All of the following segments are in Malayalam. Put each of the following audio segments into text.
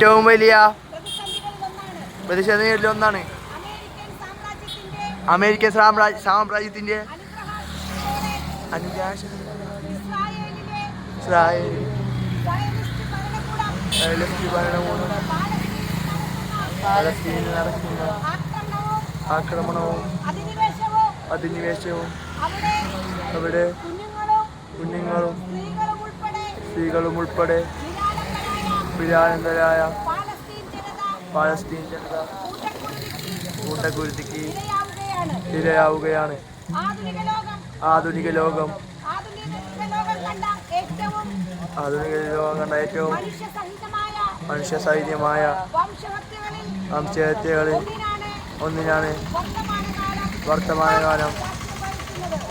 ഏറ്റവും വലിയ ഒന്നാണ് അമേരിക്കൻ സാമ്രാജ്യ സാമ്രാജ്യത്തിന്റെ നടക്കുന്ന ആക്രമണവും അധിനിവേശവും അവിടെ കുഞ്ഞുങ്ങളും സ്ത്രീകളും ഉൾപ്പെടെ വിരാനന്തരായ പാലസ്തീൻ ജനത കൂട്ടക്കുരുത്തിക്ക് ഇരയാവുകയാണ്. ആധുനിക ലോകം. ആധുനിക ലോകം. കണ്ട ഏറ്റവും ആധുനിക ലോകം കണ്ട ഏറ്റവും മനുഷ്യസഹിതമായ മനുഷ്യ സൈന്യമായ വംശഹത്യകളിൽ ഒന്നിനാണ് വർത്തമാനകാലം ലക്ഷ്യം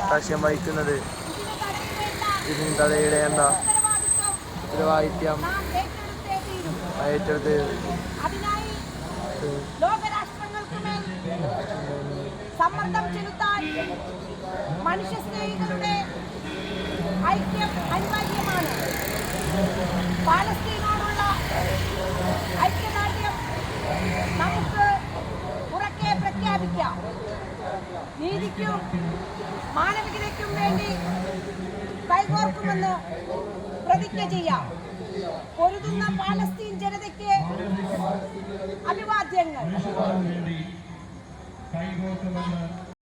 സാക്ഷ്യം വഹിക്കുന്നത്. ഇതിന് തടയിടേണ്ട ഉത്തരവാദിത്യം ഏറ്റെടുത്തേ സമ്മർദ്ദം ചെലുത്താൻ മനുഷ്യസ്നേഹികളുടെ ഐക്യം അനിവാര്യമാണ്. പാലസ്തീനോടുള്ള ഐക്യദാർഢ്യം നമുക്ക് ഉറക്കെ പ്രഖ്യാപിക്കാം. നീതിക്കും മാനവികതയ്ക്കും വേണ്ടി കൈകോർക്കുമെന്ന് പ്രതിജ്ഞ ചെയ്യാം. പൊരുതുന്ന പാലസ്തീൻ ജനതയ്ക്ക് അഭിവാദ്യങ്ങൾ. കൈകോർക്കുമെന്ന്